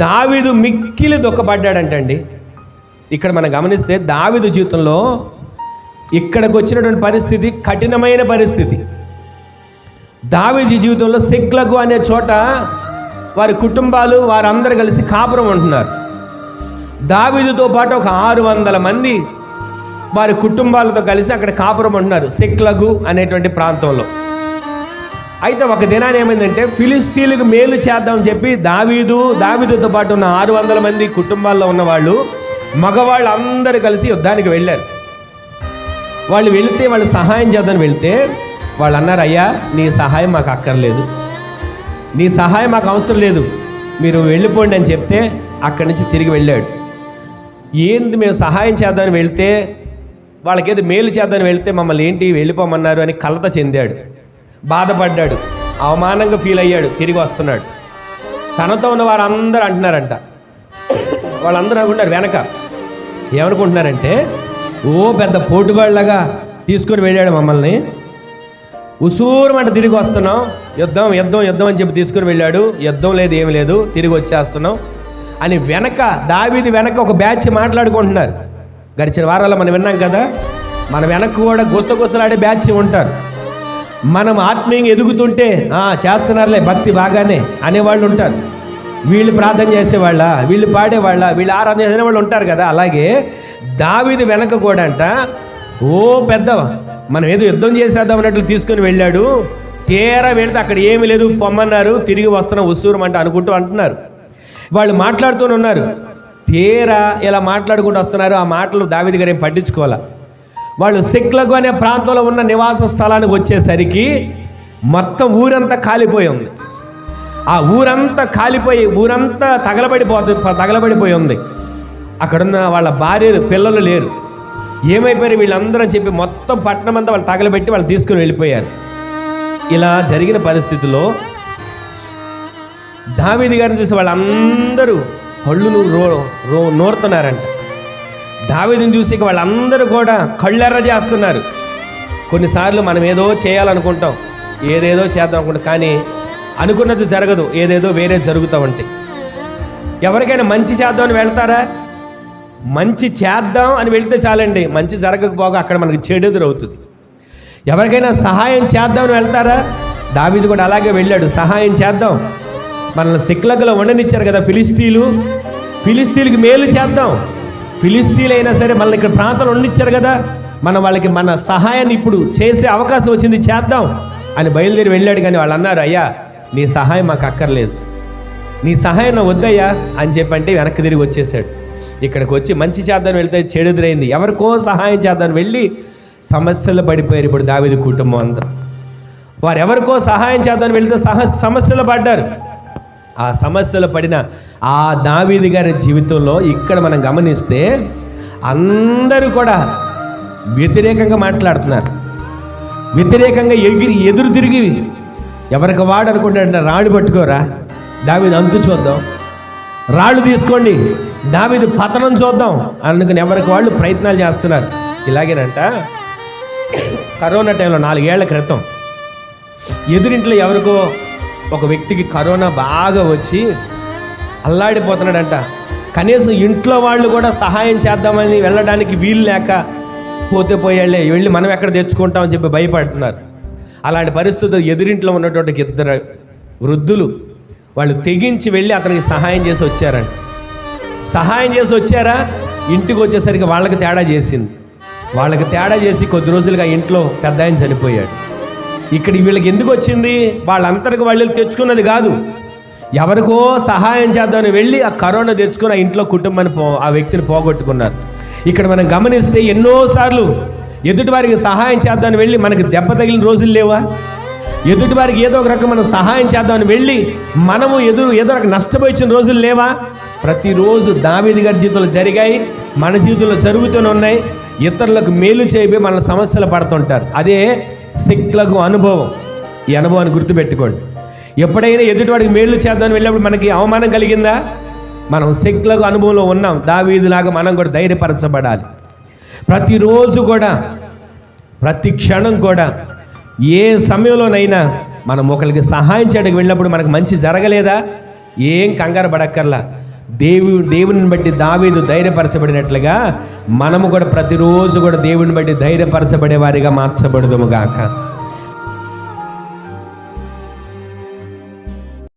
దావీదు మిక్కిలి దుఃఖపడ్డాడంటండి ఇక్కడ మనం గమనిస్తే దావీదు జీవితంలో ఇక్కడికి వచ్చినటువంటి పరిస్థితి కఠినమైన పరిస్థితి. దావీదు జీవితంలో సిక్లకు అనే చోట వారి కుటుంబాలు వారందరూ కలిసి కాపురం ఉంటున్నారు. దావీదుతో పాటు ఒక ఆరు వందల మంది వారి కుటుంబాలతో కలిసి అక్కడ కాపురం ఉంటున్నారు సిక్లగు అనేటువంటి ప్రాంతంలో. అయితే ఒక దినాన్ని ఏమైందంటే ఫిలిస్తీన్లకు మేలు చేద్దామని చెప్పి దావీదు దావీదుతో పాటు ఉన్న ఆరు వందల మంది కుటుంబాల్లో ఉన్న వాళ్ళు మగవాళ్ళు అందరూ కలిసి యుద్ధానికి వెళ్ళారు. వాళ్ళు వెళితే వాళ్ళు సహాయం చేద్దామని వెళ్తే వాళ్ళు అన్నారు అయ్యా నీ సహాయం మాకు అక్కర్లేదు. నీ సహాయం మాకు అవసరం లేదు. మీరు వెళ్ళిపోండి అని చెప్తే అక్కడి నుంచి తిరిగి వెళ్ళాడు. ఏంది మేము సహాయం చేద్దామని వెళితే వాళ్ళకేది మేలు చేద్దామని వెళితే మమ్మల్ని ఏంటి వెళ్ళిపోమన్నారు అని కలత చెందాడు. బాధపడ్డాడు. అవమానంగా ఫీల్ అయ్యాడు. తిరిగి వస్తున్నాడు. తనతో ఉన్న వారందరూ అంటున్నారంట. వాళ్ళందరూ అనుకుంటారు వెనక. ఏమనుకుంటున్నారంటే ఓ పెద్ద పోటుగాళ్ళగా తీసుకొని వెళ్ళాడు మమ్మల్ని. ఉసూరమంట తిరిగి వస్తున్నాం. యుద్ధం యుద్ధం యుద్ధం అని చెప్పి తీసుకుని వెళ్ళాడు. యుద్ధం లేదు ఏమి లేదు. తిరిగి వచ్చేస్తున్నాం అని వెనక దావీది వెనక ఒక బ్యాచ్ మాట్లాడుకుంటున్నారు. గడిచిన వారాల్లో మనం విన్నాం కదా మన వెనక కూడా గుసగుసలాడే బ్యాచ్ ఉంటారు. మనం ఆత్మీయంగా ఎదుగుతుంటే చేస్తున్నారులే భక్తి బాగానే అనేవాళ్ళు ఉంటారు. వీళ్ళు ప్రార్థన చేసేవాళ్ళ వీళ్ళు పాడేవాళ్ళ వీళ్ళు ఆరాధన చేసిన వాళ్ళు ఉంటారు కదా అలాగే దావిది వెనక కూడా అంట ఓ పెద్ద మనం ఏదో యుద్ధం చేసేద్దాం అన్నట్లు తీసుకొని వెళ్ళాడు. తీరా వెళితే అక్కడ ఏమి లేదు పొమ్మన్నారు తిరిగి వస్తున్నాం ఉసూరం అంటే అనుకుంటూ అంటున్నారు. వాళ్ళు మాట్లాడుతూనే ఉన్నారు. తీరా ఇలా మాట్లాడుకుంటూ వస్తున్నారు ఆ మాటలు దావిది గారు ఏం పట్టించుకోవాలా? వాళ్ళు సిక్లకు అనే ప్రాంతంలో ఉన్న నివాస స్థలానికి వచ్చేసరికి మొత్తం ఊరంతా కాలిపోయి ఉంది. ఆ ఊరంతా కాలిపోయి ఊరంతా తగలబడిపోతు తగలబడిపోయి ఉంది. అక్కడున్న వాళ్ళ భార్యలు పిల్లలు లేరు. ఏమైపోయారు వీళ్ళందరూ చెప్పి మొత్తం పట్టణం అంతా వాళ్ళు తగలబెట్టి వాళ్ళు తీసుకుని వెళ్ళిపోయారు. ఇలా జరిగిన పరిస్థితిలో దావీది గారిని చూసి వాళ్ళందరూ పళ్ళును రో రో నోరుతున్నారంట. దావేదిని చూసి వాళ్ళందరూ కూడా కళ్ళెర్ర చేస్తున్నారు. కొన్నిసార్లు మనం ఏదో చేయాలనుకుంటాం ఏదేదో చేద్దాం అనుకుంటాం కానీ అనుకున్నది జరగదు ఏదేదో వేరే జరుగుతూ ఉంటాయి ఎవరికైనా మంచి చేద్దామని వెళ్తారా? మంచి చేద్దాం అని వెళితే చాలండి మంచి జరగకపోగా అక్కడ మనకి చెడు ఎదురవుతుంది. ఎవరికైనా సహాయం చేద్దామని వెళ్తారా? దావీదు కూడా అలాగే వెళ్ళాడు సహాయం చేద్దాం. మనల్ని సిక్లకులో ఉండనిచ్చారు కదా ఫిలిస్తీన్లు? ఫిలిస్తీన్కి మేలు చేద్దాం. ఫిలిస్తీన్లు సరే మనల్ని ఇక్కడ ప్రాంతంలో ఉండిచ్చారు కదా. మనం వాళ్ళకి మన సహాయాన్ని ఇప్పుడు చేసే అవకాశం వచ్చింది చేద్దాం అని బయలుదేరి వెళ్ళాడు కానీ వాళ్ళు అన్నారు అయ్యా నీ సహాయం మాకు అక్కర్లేదు. నీ సహాయం నా వద్దయ్యా అని చెప్పంటే వెనక్కి తిరిగి వచ్చేసాడు. ఇక్కడికి వచ్చి మంచి చేద్దాం వెళ్తే చెడు ఎదురైంది. ఎవరికో సహాయం చేద్దాం వెళ్ళి సమస్యలు పడిపోయారు ఇప్పుడు దావిది కుటుంబం అందరూ వారు ఎవరికో సహాయం చేద్దాం వెళ్తే సహ సమస్యలు పడ్డారు. ఆ సమస్యలు పడిన ఆ దావీది గారి జీవితంలో ఇక్కడ మనం గమనిస్తే అందరూ కూడా వ్యతిరేకంగా మాట్లాడుతున్నారు. వ్యతిరేకంగా ఎగిరి ఎదురు తిరిగి ఎవరికి వాడు అనుకుంటాడంటే రాళ్ళు పట్టుకోరా? దావీది అంతు చూద్దాం. రాళ్ళు తీసుకోండి. దావీది పతనం చూద్దాం. అనుకుని ఎవరికి వాళ్ళు ప్రయత్నాలు చేస్తున్నారు. ఇలాగేనంట. కరోనా టైంలో నాలుగేళ్ళ క్రితం ఎదురింట్లో ఎవరికో ఒక వ్యక్తికి కరోనా బాగా వచ్చి అల్లాడిపోతున్నాడంట. కనీసం ఇంట్లో వాళ్ళు కూడా సహాయం చేద్దామని వెళ్ళడానికి వీలు లేక పోతే పోయాళ్ళే వెళ్ళి మనం ఎక్కడ తెచ్చుకుంటామని చెప్పి భయపడుతున్నారు. అలాంటి పరిస్థితులు ఎదురింట్లో ఉన్నటువంటి ఇద్దరు వృద్ధులు వాళ్ళు తెగించి వెళ్ళి అతనికి సహాయం చేసి వచ్చారంట. సహాయం చేసి వచ్చారా? ఇంటికి వచ్చేసరికి వాళ్ళకి తేడా చేసింది. వాళ్ళకి తేడా చేసి కొద్ది రోజులుగా ఇంట్లో పెద్ద ఆయన చనిపోయాడు. ఇక్కడ వీళ్ళకి ఎందుకు వచ్చింది? వాళ్ళంతరికి వాళ్ళు తెచ్చుకున్నది కాదు. ఎవరికో సహాయం చేద్దామని వెళ్ళి ఆ కరోనా తెచ్చుకొని ఆ ఇంట్లో కుటుంబాన్ని పో ఆ వ్యక్తిని పోగొట్టుకున్నారు. ఇక్కడ మనం గమనిస్తే ఎన్నోసార్లు ఎదుటి వారికి సహాయం చేద్దామని వెళ్ళి మనకి దెబ్బ తగిలిన రోజులు లేవా? ఎదుటి వారికి ఏదో ఒక రకం మనం సహాయం చేద్దామని వెళ్ళి మనము ఎదురు ఏదో ఒక నష్టపోయిన రోజులు లేవా? ప్రతిరోజు దావేది గారి జీవితంలో జరిగాయి మన జీవితంలో జరుగుతూనే ఉన్నాయి. ఇతరులకు మేలు చేయబోయి మన సమస్యలు పడుతుంటారు. అదే శక్తులకు అనుభవం. ఈ అనుభవాన్ని గుర్తుపెట్టుకోండి. ఎప్పుడైనా ఎదుటివాడికి మేలు చేద్దామని వెళ్ళినప్పుడు మనకి అవమానం కలిగిందా? మనం శక్తులకు అనుభవంలో ఉన్నాం. దావీదులాగా మనం కూడా ధైర్యపరచబడాలి. ప్రతిరోజు కూడా ప్రతి క్షణం కూడా ఏ సమయంలోనైనా మనం ఒకరికి సహాయం చేయడానికి వెళ్ళినప్పుడు మనకు మంచి జరగలేదా? ఏం కంగారు పడక్కర్లా. దేవు దేవుని బట్టి దావీదు ధైర్యపరచబడినట్లుగా మనము కూడా ప్రతిరోజు కూడా దేవుని బట్టి ధైర్యపరచబడే వారిగా మార్చబడదుము గాక.